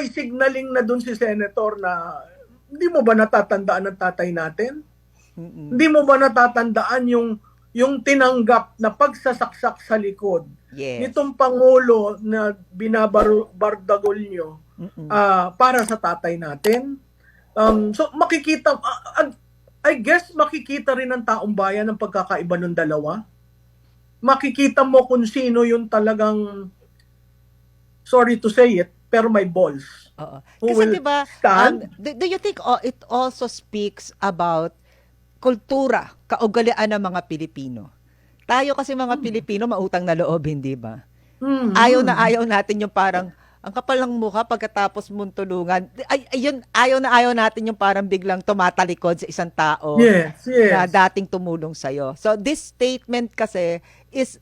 may signaling na dun si Senator na hindi mo ba natatandaan ang tatay natin? Mm-mm. Hindi mo ba natatandaan yung yung tinanggap na pagsasaksak sa likod Yes. nitong pangulo na binabardagol nyo Mm-mm. ah, para sa tatay natin? Um, so makikita ah, I guess makikita rin ng taong bayan ang pagkakaiba ng dalawa. Makikita mo kung sino yung talagang sorry to say it, pero may balls. Oo. Who Kasi will 'di ba, um, stand? do, do you think oh, it also speaks about kultura, kaugalian ng mga Pilipino? Tayo kasi mga Pilipino mautang na loob, hindi ba? Hmm, Ayaw na hmm. ayaw natin yung parang ang kapal ng mukha pagkatapos mong tulungan. Ay, ayun, ayaw na ayaw natin yung parang biglang tumatalikod sa isang tao Yes, yes. na dating tumulong sa'yo. So this statement kasi is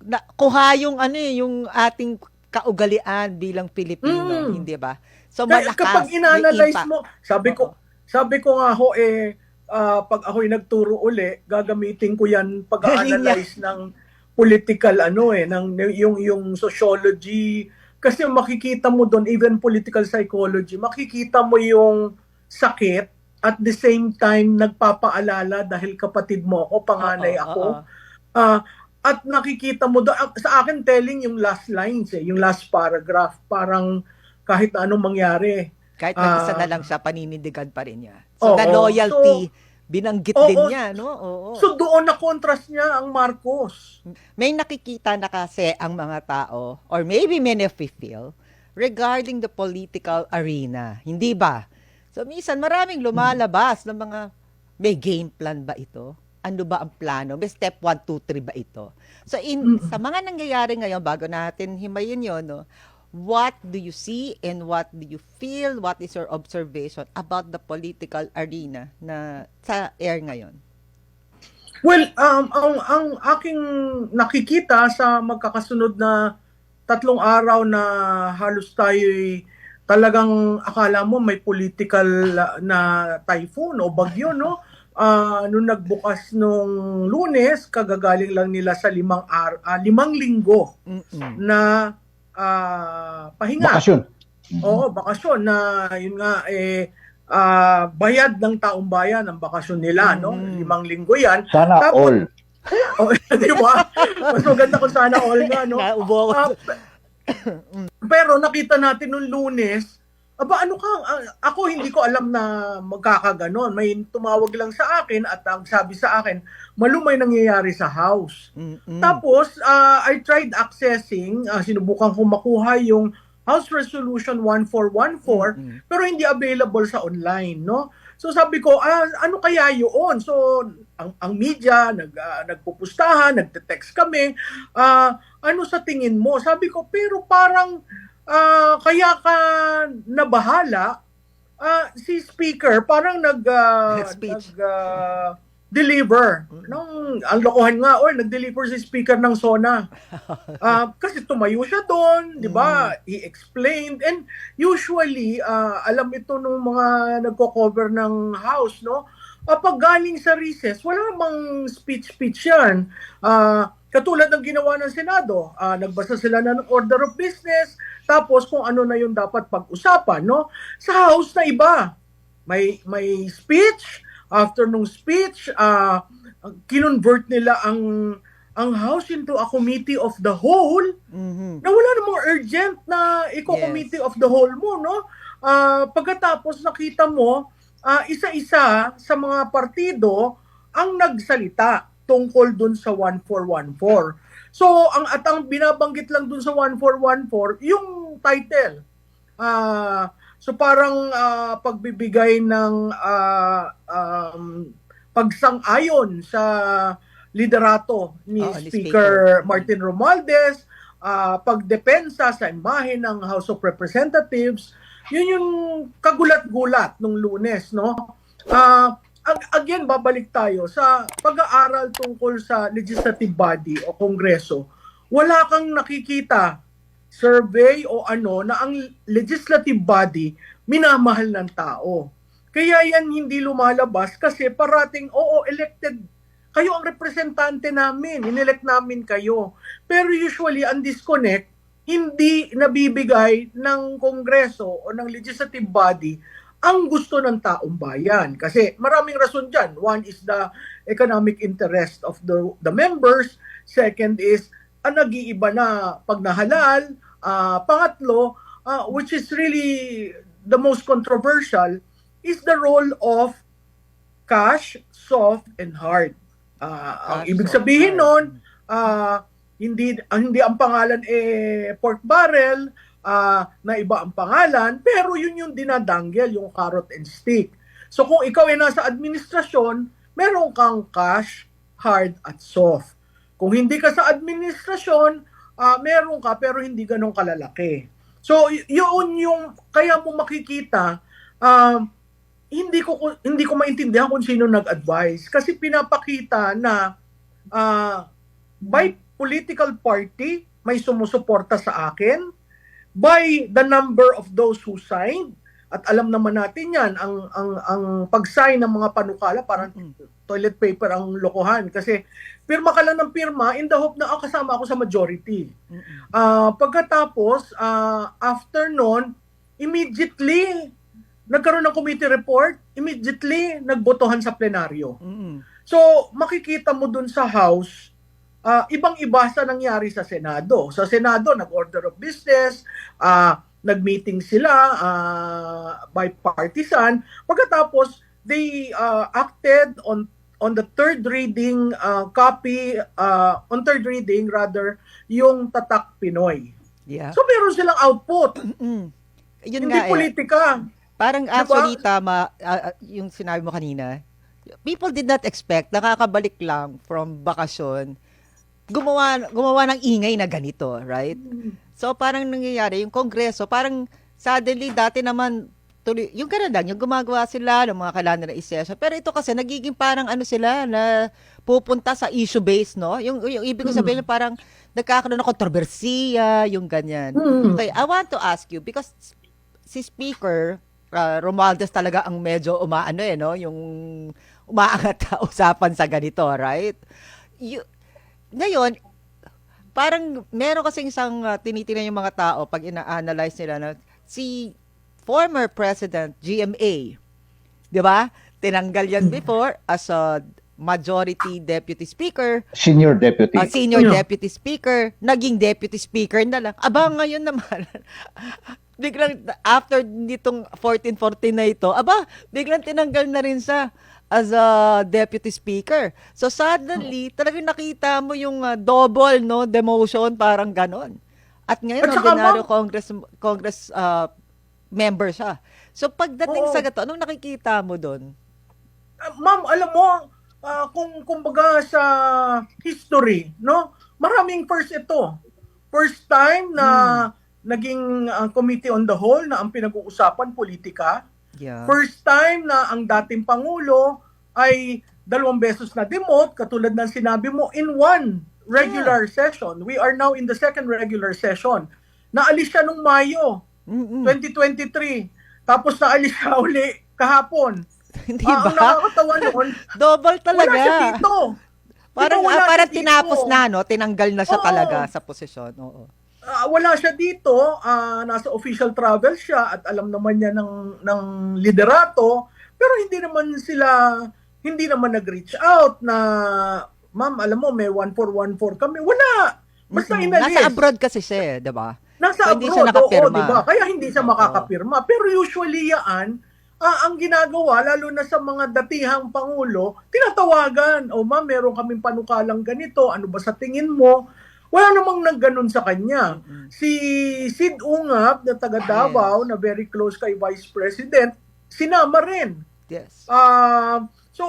na, kuha yung ano eh, yung ating kaugalian bilang Pilipino, Mm. hindi ba? So Kaya malakas kapag inanalyze mo, sabi ko, sabi ko nga ho eh, ah, pag ako'y nagturo uli, gagamitin ko yan pag-analyze ng political ano eh, ng yung yung sociology kasi makikita mo doon even political psychology, makikita mo yung sakit at the same time nagpapaalala dahil kapatid mo ako, panganay ako. oo. Ah, at nakikita mo doon, ah, sa akin telling yung last lines eh, yung last paragraph, parang kahit anong mangyari. Kahit mag-isa Ah. na lang siya, paninindigan pa rin niya. So, Oo. the loyalty, binanggit Oo. din niya, no? Oo. So doon na contrast niya ang Marcos. May nakikita na kasi ang mga tao, or maybe many of we feel, regarding the political arena. Hindi ba? So, minsan maraming lumalabas ng mga, may game plan ba ito? Ano ba ang plano? May step 1, 2, 3 ba ito? So, in, Mm. sa mga nangyayari ngayon, bago natin himayin yun, no, what do you see and what do you feel? What is your observation about the political arena na sa air ngayon? Well, um, ang, ang aking nakikita sa magkakasunod na tatlong araw na halos tayo talagang akala mo may political uh, na typhoon o bagyo, no? Ah, nung nagbukas nung lunes, kagagaling lang nila sa limang, ar- ah, limang linggo Mm-mm. na ah, pahinga. Bakasyon. Oo, bakasyon na yun nga eh ah, bayad ng taong bayan ang bakasyon nila, no? Mm. Limang linggo 'yan. Sana Tapos- all. Oh, di ba? Mas maganda kung sana all nga, no? Pe- pero nakita natin nung lunes, aba ano ka, ah, ako hindi ko alam na magkakaganon. May tumawag lang sa akin at ang sabi sa akin, malumay nangyayari sa house. Mm-mm. Tapos, ah, I tried accessing, ah, sinubukan ko makuha yung House Resolution 1414, Mm-mm. pero hindi available sa online, no? So sabi ko, ah, ano kaya yun? So ang, ang media, nag, ah, nagpupustahan, nagte-text kami, ah, ano sa tingin mo? Sabi ko, pero parang ah, kaya ka nabahala, ah, si speaker parang nag, Nag-speech. nag, ah, deliver. Nung, ang lokohan nga, or nag-deliver si speaker ng SONA. Ah, kasi tumayo siya doon, di ba? He explained. And usually, ah, alam ito nung mga nagko-cover ng house, no? Ah, pag galing sa recess, wala namang speech-speech yan. Ah, katulad ng ginawa ng Senado, ah, nagbasa sila ng order of business, tapos kung ano na yung dapat pag-usapan, no? Sa house na iba, may may speech, after nung speech, ah, kinonvert nila ang ang house into a committee of the whole Mhm. na wala namang urgent na i-committee of the whole mo, no? Ah, pagkatapos nakita mo, ah, isa-isa sa mga partido ang nagsalita tungkol dun sa 1414. So, ang at ang binabanggit lang dun sa 1414, yung title. Ah, so parang ah, pagbibigay ng ah, um, pagsang-ayon sa liderato ni Oo, ni Speaker Martin Romualdez, ah, pagdepensa sa imahe ng House of Representatives, yun yung kagulat-gulat nung lunes, no? Ag- again, babalik tayo sa pag-aaral tungkol sa legislative body o kongreso. Wala kang nakikita survey o ano na ang legislative body minamahal ng tao. Kaya yan hindi lumalabas kasi parating, oo, elected kayo ang representante namin, inelect namin kayo. Pero usually, ang disconnect, hindi nabibigay ng Kongreso o ng legislative body ang gusto ng taong bayan. Kasi maraming rason dyan. One is the economic interest of the, the members. Second is, ang nag-iiba na pag nahalal. Ah, pangatlo, ah, which is really the most controversial, is the role of cash, soft, and hard. Ah, ang ibig sabihin nun, ah, hindi ang hindi ang pangalan eh pork barrel, ah, na iba ang pangalan, pero yun yung dinadanggel, yung carrot and stick. So kung ikaw ay nasa administrasyon, meron kang cash, hard at soft. Kung hindi ka sa administrasyon, ah, meron ka pero hindi ganun kalalaki. So yun yung kaya mo makikita um, hindi ko hindi ko maintindihan kung sino nag-advise kasi pinapakita na ah, by political party may sumusuporta sa akin by the number of those who signed. At alam naman natin yan ang ang ang pag-sign ng mga panukala parang toilet paper ang lokohan. Kasi pirma ka lang ng pirma in the hope na oh, kasama ako sa majority. Ah, pagkatapos, ah, after nun, immediately, nagkaroon ng committee report, immediately, nagbotohan sa plenaryo. So, makikita mo dun sa House, ah, ibang-iba sa nangyari sa Senado. Sa Senado, nag-order of business, ah, nag-meeting sila, ah, bipartisan. Pagkatapos, they ah, acted on on the third reading ah, copy, ah, on third reading rather, yung Tatak Pinoy. Yeah. So, meron silang output. Mm. Yun Hindi nga eh. politika. Parang Diba? actually tama ah, ah, yung sinabi mo kanina. People did not expect nakakabalik lang from bakasyon gumawa gumawa ng ingay na ganito, right? So parang nangyayari yung kongreso, parang suddenly dati naman tuloy, yung ganun lang, yung gumagawa sila ng mga kailangan na isesya. Pero ito kasi nagiging parang ano sila na pupunta sa issue base, no? Yung, yung ibig ko sabihin parang nagkakaroon ng kontrobersiya, yung ganyan. Mm. Okay, I want to ask you because si Speaker uh, Romualdez talaga ang medyo umaano eh, no? Yung umaangat na usapan sa ganito, right? You, ngayon, parang meron kasing isang uh, tinitingnan yung mga tao pag ina-analyze nila na si former President GMA, di ba? Tinanggal yan before as a majority deputy speaker Senior Deputy. Ah, senior Sino? deputy speaker, naging deputy speaker na lang. Aba, ngayon naman, biglang, after nitong 14-14 na ito, aba, biglang tinanggal na rin sa as a deputy speaker. So suddenly, talagang nakita mo yung ah, double, no, demotion, parang ganon. At ngayon, At ordinaryo Congress, Congress ah, member siya. So pagdating Oo. sa gato, anong nakikita mo doon? Ah, ma'am, alam mo, ah, kung kumbaga sa history, no? Maraming first ito. First time na naging ah, committee on the whole na ang pinag-uusapan politika. Yeah. First time na ang dating pangulo ay dalawang beses na demote katulad ng sinabi mo in one regular session. We are now in the second regular session. Naalis siya nung Mayo Mm-mm. 2023. Tapos naalis siya uli kahapon. Hindi Ah, ang ba? nakakatawa noon, Double talaga. wala siya dito. Parang, Diba wala ah, siya parang dito? tinapos na, no? Tinanggal na siya Oo. talaga sa posisyon. Oo. Ah, wala siya dito. Ah, nasa official travel siya at alam naman niya ng, ng liderato. Pero hindi naman sila, hindi naman nag-reach out na, ma'am, alam mo, may 1414 kami. Wala. Basta Mm-mm. inalis. Nasa abroad kasi siya, eh, di ba? Nasa So, hindi abroad, siya nakapirma. oo, diba? Kaya hindi siya makakapirma. Pero usually yan, ah, ang ginagawa, lalo na sa mga datihang pangulo, tinatawagan, o ma'am, meron kaming panukalang ganito, ano ba sa tingin mo? Wala namang nagganon sa kanya. Si Sid Ungap, na taga Davao, na very close kay Vice President, sinama rin. Yes. Ah, so,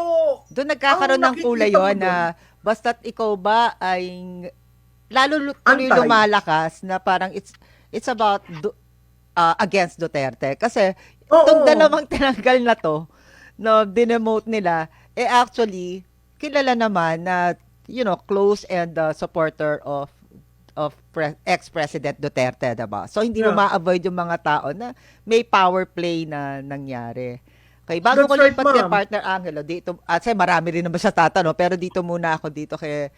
Doon nagkakaroon ng kulay yon na basta't ikaw ba ay lalo tuloy Antay. lumalakas na parang it's it's about du- ah, against Duterte kasi oo. itong dalawang tinanggal na to no dinemote nila eh actually kilala naman na you know close and uh, supporter of of pre- ex-president Duterte, 'di ba? So hindi mo Yeah. ma-avoid yung mga tao na may power play na nangyari. Okay, bago That's ko right, lipat kay partner Angelo, dito, at say marami rin naman siya tatanong, pero dito muna ako dito kay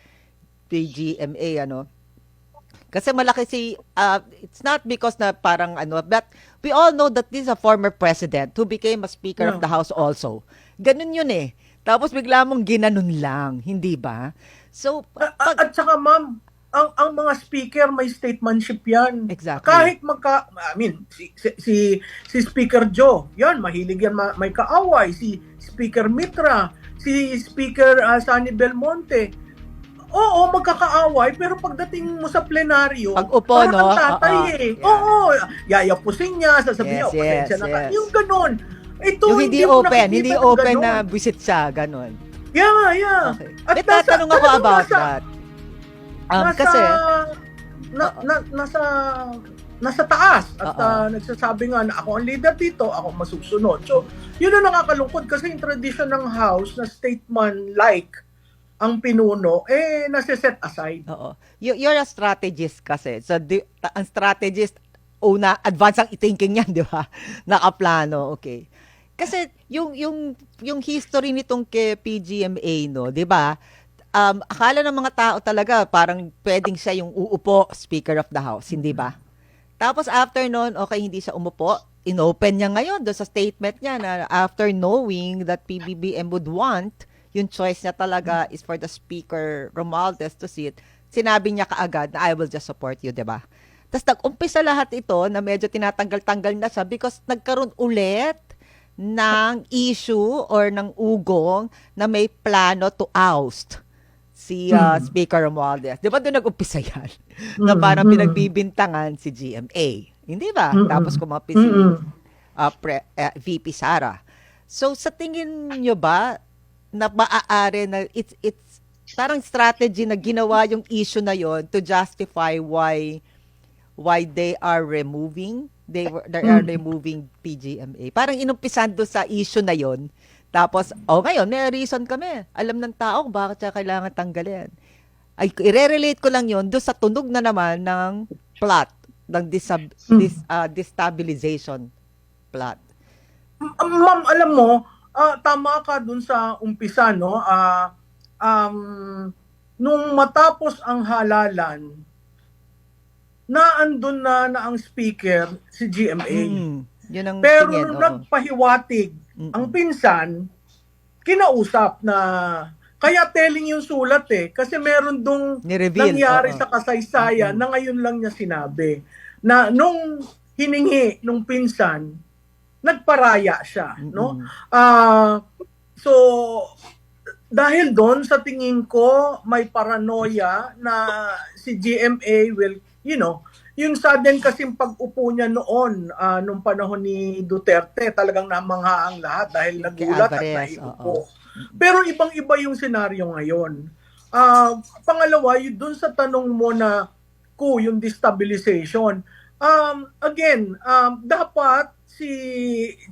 PGMA, ano. Kasi malaki si, uh, it's not because na parang ano, but we all know that this is a former president who became a speaker of Yeah. the house also. Ganun yun eh. Tapos bigla mong ginanon lang, hindi ba? So, pag, At saka ma'am, ang ang mga speaker may statesmanship 'yan. Exactly. Kahit magka I mean si si si, si Speaker Joe, 'yan mahilig yan ma- may kaaway si Speaker Mitra, si Speaker uh, Sunny Belmonte. Oo, magkakaaway pero pagdating mo sa plenaryo, Pag upo, no? tatay Oo, eh. yeah. Oo, yayapusin niya, sasabihin Yes, niya, "Oh, pasensya yes, na ka." yes. Yung ganun. Ito, yung hindi mo open, hindi open na busit siya, ganun. Yeah, yeah. Okay. At nasa- tatanong ako talagang about nasa- that. Um, nasa, kasi, na, na, nasa nasa taas at ah, nagsasabi nga na ako ang leader dito, ako masusunod. So, yun ang nakakalungkod kasi yung tradition ng house na statesman-like ang pinuno, eh, nasa-set aside. Oo. You, you're a strategist kasi. So, di, ang strategist, una, advance ang thinking niyan, di ba? Nakaplano, okay. Kasi yung yung yung history nitong kay PGMA no, 'di ba? Um akala ng mga tao talaga parang pwedeng siya yung uupo Speaker of the House, hindi ba? Tapos after noon, okay, hindi siya umupo. Inopen niya ngayon doon sa statement niya na after knowing that PBBM would want, yung choice niya talaga is for the Speaker Romualdez to sit, sinabi niya kaagad na I will just support you, di ba? Tapos nag-umpisa lahat ito na medyo tinatanggal-tanggal na siya because nagkaroon ulit ng issue or ng ugong na may plano to oust si uh, Mm. Speaker Romualdez. Di ba doon nag-umpisa yan? na Mm, parang mm. pinagbibintangan si GMA. Hindi ba? Mm-mm. Tapos kumapit si Mm-mm. uh, pre- uh, VP Sara. So sa tingin nyo ba na maaari na it's it's parang strategy na ginawa yung issue na yon to justify why why they are removing they were they are Mm. removing PGMA. Parang inumpisan doon sa issue na yon. Tapos, oh ngayon, may reason kami. Alam ng tao kung bakit siya kailangan tanggalin. Ay, i-relate ko lang yon doon sa tunog na naman ng plot, ng disab- Mm. dis, ah, destabilization plot. Ma'am, alam mo, ah, tama ka dun sa umpisa, no? Ah, um, nung matapos ang halalan, naandun na na ang speaker, si GMA. Mm, yun ang Pero tingin, nung oo. nagpahiwatig Mm-mm. ang pinsan, kinausap na kaya telling yung sulat eh kasi meron dong Ni-reveal. nangyari oo. sa kasaysayan na ngayon lang niya sinabi na nung hiningi nung pinsan nagparaya siya no. Ah, so dahil doon sa tingin ko may paranoia na si GMA will you know yung sudden kasing pag-upo niya noon ah, nung panahon ni Duterte talagang namangha ang lahat dahil nagulat at naiupo. Pero ibang-iba yung senaryo ngayon. Ah, pangalawa, yung dun sa tanong mo na ko yung destabilization. Um, again, um, dapat si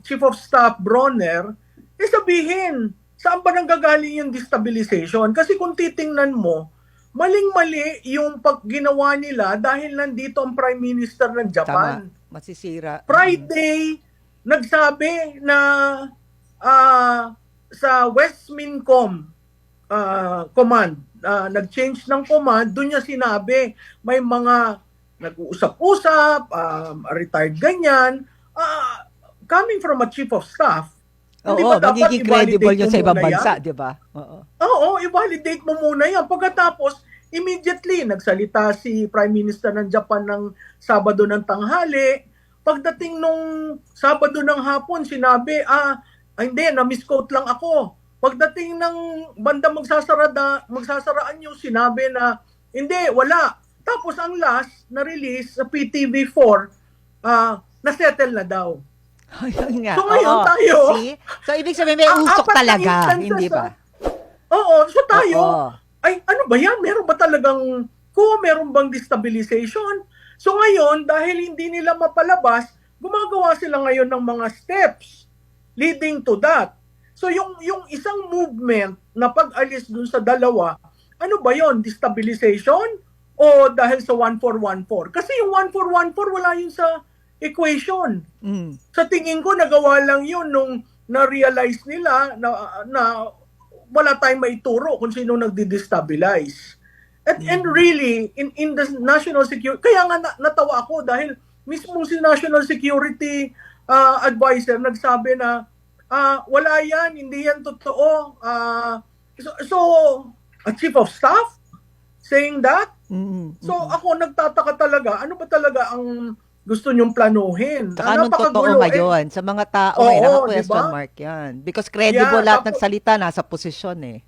Chief of Staff Bronner eh sabihin saan ba nanggagaling yung destabilization? Kasi kung titingnan mo, maling-mali yung pag ginawa nila dahil nandito ang Prime Minister ng Japan. Tama. Masisira. Friday, nagsabi na ah, sa Westmincom ah, command, ah, nag-change ng command, doon niya sinabi, may mga nag-uusap-usap, um, retired ganyan, ah, coming from a chief of staff, Oo, ba dapat magiging credible yun sa ibang bansa, di ba? Oo. Oo, i-validate mo muna yan. Pagkatapos, immediately, nagsalita si Prime Minister ng Japan ng Sabado ng tanghali. Pagdating nung Sabado ng hapon, sinabi, ah, ah, hindi, na-misquote lang ako. Pagdating ng banda magsasarada, magsasaraan yung sinabi na, hindi, wala. Tapos ang last na release sa PTV4, ah, na-settle na daw. Ayun nga. So ngayon oo. tayo, See? So ibig sabihin may ang usok apat na talaga, instances, hindi ba? Oo, so tayo, Oo. ay ano ba yan? Meron ba talagang ko? Meron bang destabilization? So ngayon, dahil hindi nila mapalabas, gumagawa sila ngayon ng mga steps leading to that. So yung yung isang movement na pag-alis dun sa dalawa, ano ba yon? Destabilization o dahil sa 1414? Kasi yung 1414 wala yun sa equation. Mm. Sa tingin ko nagawa lang yun nung na-realize nila na, na wala tayong maituro kung sino nagdi-destabilize. And, and really, in, in the national security, kaya nga na, natawa ako dahil mismo si national security ah, advisor nagsabi na ah, wala yan, hindi yan totoo. Ah, so, so, a chief of staff saying that? Mm, So ako nagtataka talaga, ano ba talaga ang gusto nyong planuhin? Saka Ah, anong totoo napakagulo. Eh, ngayon? Sa mga tao, Oo, eh, naka-question diba? mark yan. Because credible Yeah, lahat tapos- ng salita, nasa posisyon eh.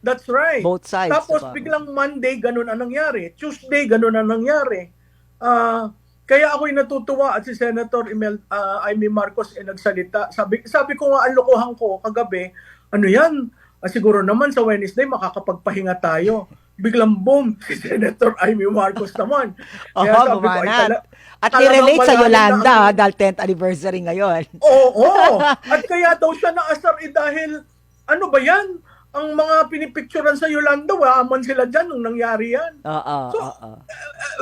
That's right. Both sides. Tapos diba? biglang Monday, ganun ang nangyari. Tuesday, ganun ang nangyari. Ah, kaya ako'y natutuwa at si Senator Imel, ah, Amy Marcos ay nagsalita. Sabi, sabi ko nga, ang lokohan ko kagabi, ano yan? Ah, siguro naman sa Wednesday makakapagpahinga tayo. Biglang boom, si Senator Amy Marcos naman. Oo, Kaya sabi ko, ay tala- At talagang i-relate sa Yolanda, ang- dahil 10th anniversary ngayon. Oo. At kaya daw siya naasar eh dahil ano ba yan? Ang mga pinipicturan sa Yolanda, wala man sila dyan nung nangyari yan. Oo, So, oo. Uh,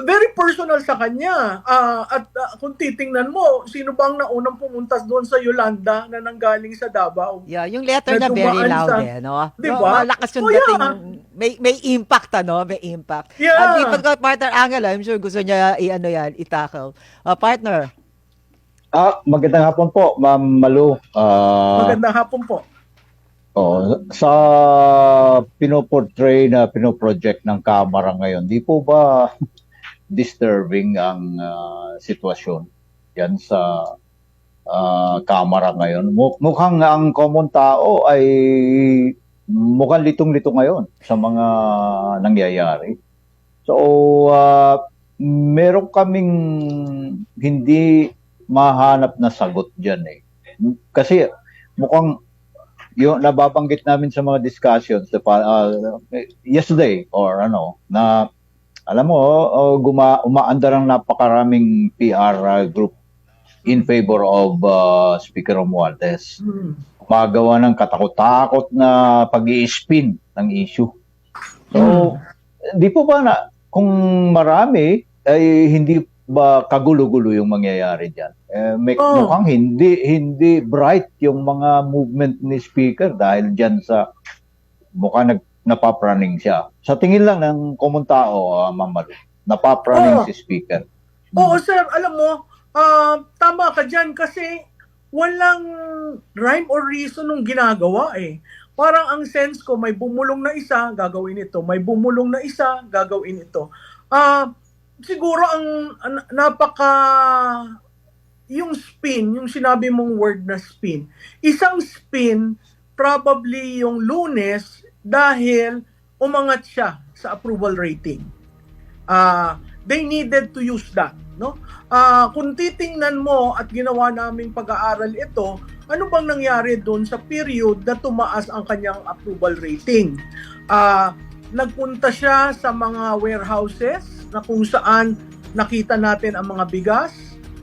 very personal sa kanya. Ah, at ah, kung titingnan mo, sino bang naunang pumunta doon sa Yolanda na nanggaling sa Davao? Yeah, yung letter na na very loud sa- eh, no? Di No, ba? Malakas yung Oh, dating, yeah. may may impact ano, may impact. Yeah. At dito ko partner Angela, I'm sure gusto niya i-ano yan, i-tackle. Ah, partner, Ah, magandang hapon po, Ma'am Malu. Ah, Magandang hapon po. Oh, sa pinoportray na pinoproject ng Kamara ngayon, di po ba disturbing ang ah, sitwasyon yan sa ah, Kamara ngayon? Mu- Mukhang ang common tao ay mukhang litong-lito ngayon sa mga nangyayari. So, ah, meron kaming hindi mahanap na sagot dyan eh. Kasi mukhang yung nababanggit namin sa mga discussions the, uh, yesterday or ano na alam mo uh, guma umaandar ang napakaraming PR uh, group in favor of uh, Speaker Romualdez. Hmm. Magawa ng katakot-takot na pag-i-spin ng issue. So, di po ba na kung marami ay hindi ba kagulo-gulo yung mangyayari diyan? Eh, may, Oh. mukhang hindi hindi bright yung mga movement ni speaker dahil diyan sa mukha nag napapraning siya. Sa tingin lang ng common tao, uh, Ma'am Maru, napapraning Oh. si speaker. Oo, sir, alam mo, ah, tama ka dyan kasi walang rhyme or reason nung ginagawa eh. Parang ang sense ko, may bumulong na isa, gagawin ito. May bumulong na isa, gagawin ito. Ah, siguro ang an- napaka yung spin, yung sinabi mong word na spin. Isang spin probably yung lunes dahil umangat siya sa approval rating. Ah, they needed to use that, no? Ah, kung titingnan mo at ginawa naming pag-aaral ito, ano bang nangyari doon sa period na tumaas ang kanyang approval rating? Ah, nagpunta siya sa mga warehouses na kung saan nakita natin ang mga bigas,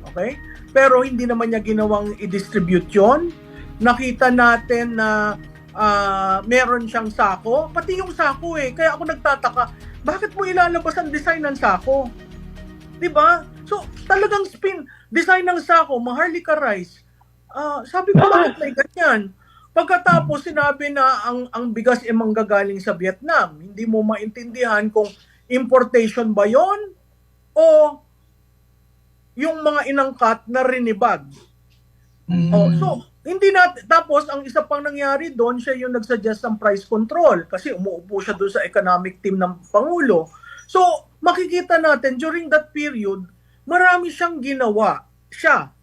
okay? Pero hindi naman niya ginawang i-distribute 'yon. Nakita natin na ah, meron siyang sako, pati yung sako eh. Kaya ako nagtataka, bakit mo ilalabas ang design ng sako? 'Di ba? So, talagang spin. Design ng sako, Maharlika Rice. Ah, sabi ko, bakit may ganyan? Pagkatapos sinabi na ang ang bigas ay manggagaling sa Vietnam, hindi mo maintindihan kung importation ba 'yon o yung mga inangkat na rinibag. Oh, so hindi na tapos ang isa pang nangyari doon siya yung nagsuggest ng price control kasi umuupo siya doon sa economic team ng pangulo. So makikita natin during that period marami siyang ginawa siya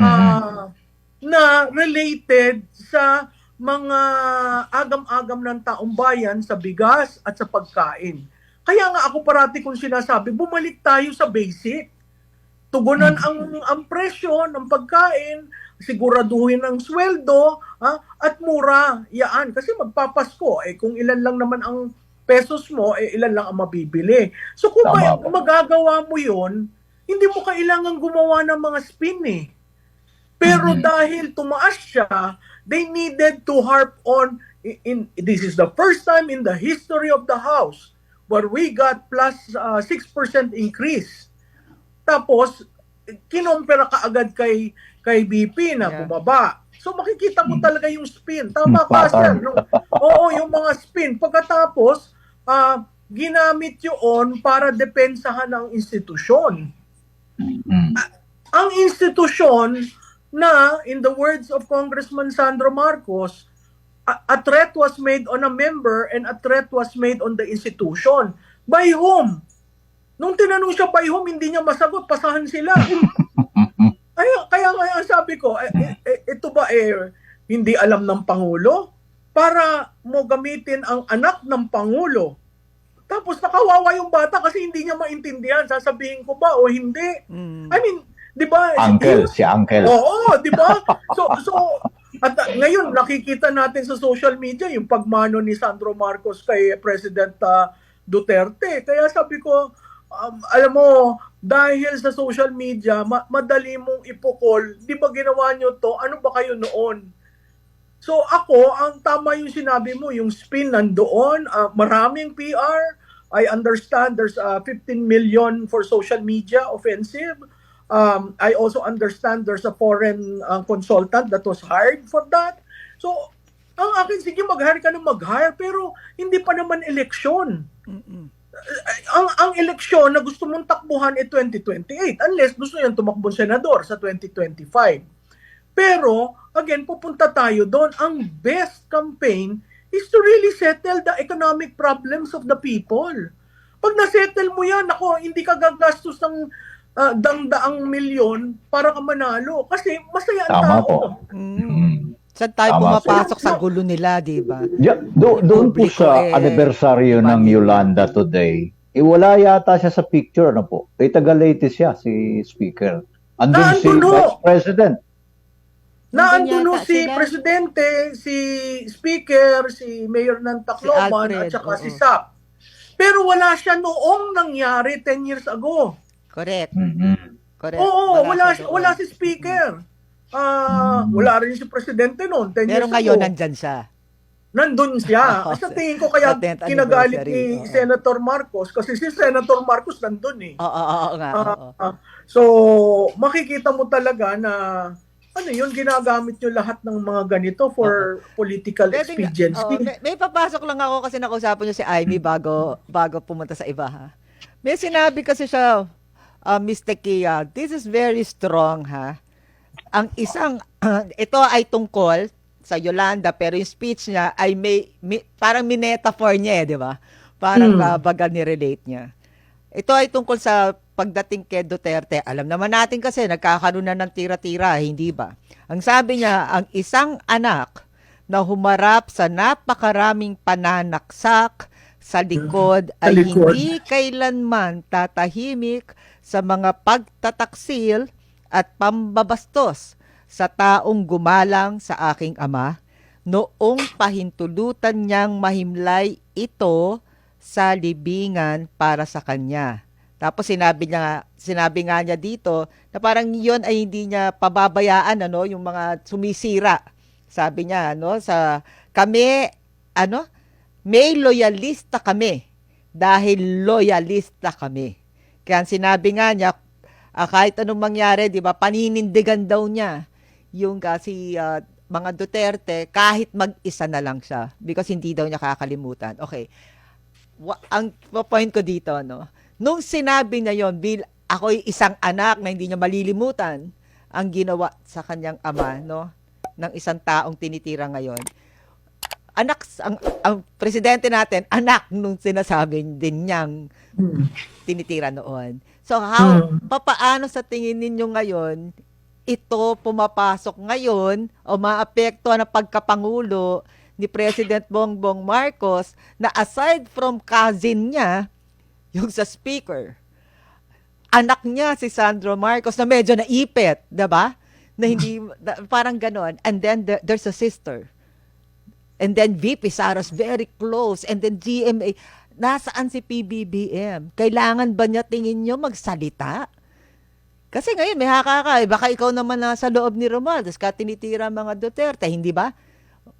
ah, na related sa mga agam-agam ng taong bayan sa bigas at sa pagkain. Kaya nga ako parati kong sinasabi, bumalik tayo sa basic. Tugunan ang ang presyo ng pagkain, siguraduhin ang sweldo, ha, at mura. Yaan kasi magpapasko eh kung ilan lang naman ang pesos mo, eh ilan lang ang mabibili. So kung, Tama may, magagawa mo 'yon, hindi mo kailangan gumawa ng mga spin eh. Pero Mhm. dahil tumaas siya, they needed to harp on in, in this is the first time in the history of the house where we got plus uh, 6% increase. Tapos kinompera ka agad kay kay BP na Yeah. bumaba. So makikita mo Hmm. talaga yung spin. Tama ka, sir. No? Oo, yung mga spin. Pagkatapos, ah ginamit yun para depensahan ang institusyon. Mm. Ang institusyon na, in the words of Congressman Sandro Marcos, a, a threat was made on a member and a threat was made on the institution. By whom? Nung tinanong siya by whom, hindi niya masagot, pasahan sila. Ay, kaya nga ang sabi ko, eh, eh, eh, ito ba eh, hindi alam ng Pangulo? Para mo gamitin ang anak ng Pangulo. Tapos nakawawa yung bata kasi hindi niya maintindihan. Sasabihin ko ba o hindi? Mm. I mean, di ba? Uncle, si Uncle. Oo, di ba? So, so, at ngayon, nakikita natin sa social media yung pagmano ni Sandro Marcos kay President uh, Duterte. Kaya sabi ko, um, alam mo, dahil sa social media, ma- madali mong ipukol, di ba ginawa nyo to? Ano ba kayo noon? So ako, ang tama yung sinabi mo, yung spin nandoon, uh, maraming PR. I understand there's uh, 15 million for social media offensive. Um, I also understand there's a foreign uh, consultant that was hired for that. So, ang akin, sige, mag-hire ka ng mag-hire, pero hindi pa naman eleksyon. Mm-mm. Ang, ang eleksyon na gusto mong takbuhan ay 2028 unless gusto niyang tumakbong senador sa 2025. Pero, again, pupunta tayo doon. Ang best campaign is to really settle the economic problems of the people. Pag na-settle mo yan, ako, hindi ka gagastos ng ah, dangdaang milyon para ka manalo. Kasi masaya ang Tama tao. po. Mm. Mm. Saan tayo Tama pumapasok po. sa gulo nila, di ba? Yeah, do, doon po sa eh, anibersaryo ng Manila. Yolanda today, eh, wala yata siya sa picture na po. Eh, taga-Leyte siya, si Speaker. Andun si ho. Vice President. Na Nandun andun yata si sila. Presidente, si Speaker, si Mayor ng Tacloban, Alfred, at saka oo. si SAP. Pero wala siya noong nangyari 10 years ago. Correct. Mhm. Correct. Oo, wala, siya si, wala si Speaker. Ah, Mm. wala rin si Presidente noon, 10 Pero years ngayon, ago. nandyan siya. Nandun siya. Oo, sa tingin ko kaya sa 10th kinagalit ni oo. Senator Marcos kasi si Senator Marcos nandun eh. Oo, oo, oo nga. Ah, oo. ah, so, makikita mo talaga na ano yun, ginagamit nyo lahat ng mga ganito for political Pwede nga- expediency. oo, may, may papasok lang ako kasi nakausapan niyo si Amy bago bago pumunta sa iba ha. May sinabi kasi siya, uh, Miss Tekia, this is very strong ha. Ang isang, ito ay tungkol sa Yolanda pero yung speech niya ay may, may parang minetaphor niya eh, di ba? Parang Hmm. uh, baga ni-relate niya. Ito ay tungkol sa pagdating kay Duterte. Alam naman natin kasi nagkakaroon na ng tira-tira, hindi ba? Ang sabi niya, ang isang anak na humarap sa napakaraming pananaksak sa likod Sa ay likod. hindi kailanman tatahimik sa mga pagtataksil at pambabastos sa taong gumalang sa aking ama noong pahintulutan niyang mahimlay ito sa libingan para sa kanya. Tapos sinabi niya sinabi nga niya dito na parang yon ay hindi niya pababayaan ano yung mga sumisira. Sabi niya ano sa kami ano may loyalista kami dahil loyalista kami. Kaya sinabi nga niya ah, kahit anong mangyari, 'di ba? Paninindigan daw niya yung kasi ah, mga Duterte kahit mag-isa na lang siya because hindi daw niya kakalimutan. Okay. Wa- ang point ko dito no, nung sinabi niya yon, bil ako'y isang anak na hindi niya malilimutan ang ginawa sa kanyang ama no ng isang taong tinitira ngayon. Anak ang, ang presidente natin, anak nung sinasabi din niyang Hmm. tinitira noon. So how Hmm. papaano sa tingin ninyo ngayon ito pumapasok ngayon o maapekto ng pagkapangulo ni President Bongbong Marcos na aside from cousin niya, yung sa speaker, anak niya si Sandro Marcos na medyo naipit, 'di ba? Na hindi na- parang ganon. And then there- there's a sister. And then VP Saros very close. And then GMA. Nasaan si PBBM? Kailangan ba niya tingin nyo magsalita? Kasi ngayon may hakaka. eh. Baka ikaw naman nasa loob ni Romualdez ka tinitira mga Duterte. Hindi ba?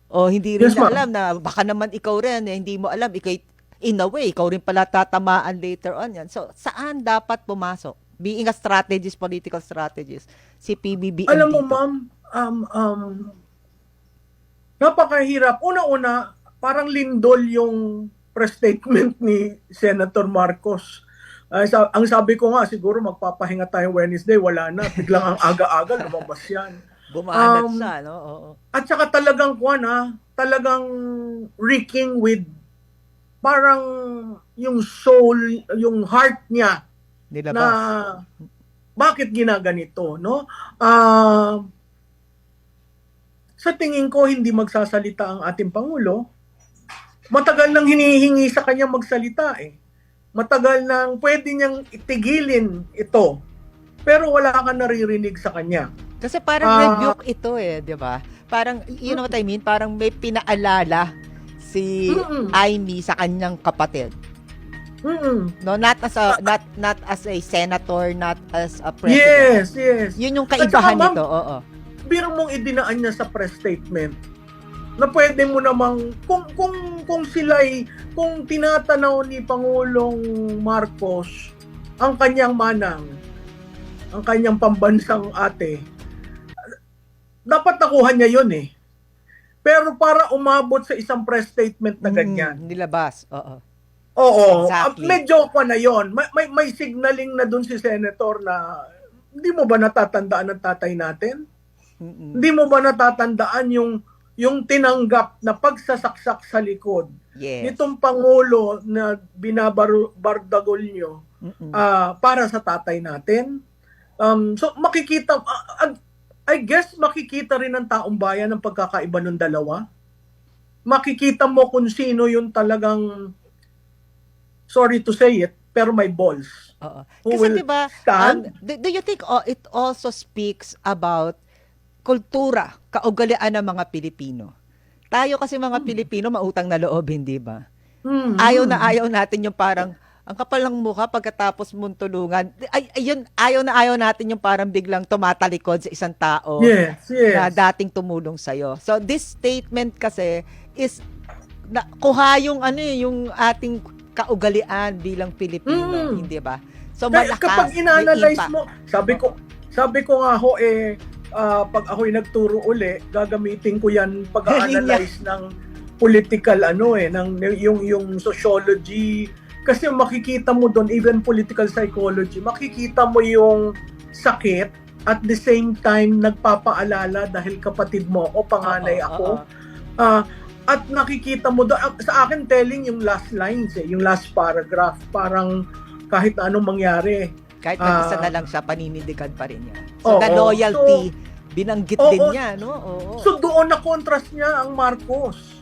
O hindi rin Yes, na alam na baka naman ikaw rin. Eh, hindi mo alam. Ikaw, in a way, ikaw rin pala tatamaan later on yan. So, saan dapat pumasok? Being a strategist, political strategist, si PBBM Alam mo, dito. ma'am, um, um, napakahirap. Una-una, parang lindol yung press statement ni Senator Marcos. Ah, sa- ang sabi ko nga, siguro magpapahinga tayo Wednesday, wala na. Biglang ang aga-aga, lumabas yan. Bumanat Um, siya, no? Oo. At saka talagang kuwan ha, talagang reeking with parang yung soul, yung heart niya Nilabas. na bakit ginaganito, no? Ah, sa tingin ko hindi magsasalita ang ating pangulo. Matagal nang hinihingi sa kanya magsalita eh. Matagal nang pwede niyang itigilin ito. Pero wala ka naririnig sa kanya. Kasi parang Ah. rebuke ito eh, di ba? Parang, you know what I mean? Parang may pinaalala si Mm-mm. Amy sa kanyang kapatid. Mm-mm. No, not as a not not as a senator, not as a president. Yes, yes. Yun yung kaibahan nito, oo. Biro mong idinaan niya sa press statement na pwede mo namang kung kung kung sila'y kung tinatanaw ni Pangulong Marcos ang kanyang manang ang kanyang pambansang ate dapat nakuha niya yun eh pero para umabot sa isang press statement na ganyan Mm, nilabas, oo. Oo, Exactly. medyo pa na 'yon. May, may may signaling na doon si senator na hindi mo ba natatandaan ng tatay natin? Hindi mo ba natatandaan yung yung tinanggap na pagsasaksak sa likod Yes. nitong pangulo na binabardagol nyo Mm-mm. ah, para sa tatay natin? Um, so makikita ah, I guess makikita rin ng taong bayan ang pagkakaiba ng dalawa. Makikita mo kung sino yung talagang sorry to say it, pero may balls. Oo. Kasi 'di ba, um, do, do you think oh, it also speaks about kultura, kaugalian ng mga Pilipino? Tayo kasi mga Pilipino mautang na loob, hindi ba? Hmm, Ayaw hmm. na ayaw natin yung parang ang kapal ng mukha pagkatapos mong tulungan. Ay, ayun, ayaw na ayaw natin yung parang biglang tumatalikod sa isang tao Yes, yes. na dating tumulong sa'yo. So this statement kasi is na, kuha yung ano eh, yung ating kaugalian bilang Pilipino, Mm. hindi ba? So malakas. kapag inanalyze mo, sabi ko, sabi ko nga ho eh, ah, pag ako'y nagturo uli, gagamitin ko yan pag-analyze ng political ano eh, ng yung yung sociology kasi makikita mo doon even political psychology, makikita mo yung sakit at the same time nagpapaalala dahil kapatid mo ako, panganay Oo, ako. oo. Ah, at nakikita mo doon, ah, sa akin telling yung last lines eh, yung last paragraph, parang kahit anong mangyari, Kahit mag-isa Ah. na lang siya, paninindigan pa rin niya. So, Oo. the loyalty, binanggit Oo. din niya, no? Oo. So doon na contrast niya ang Marcos.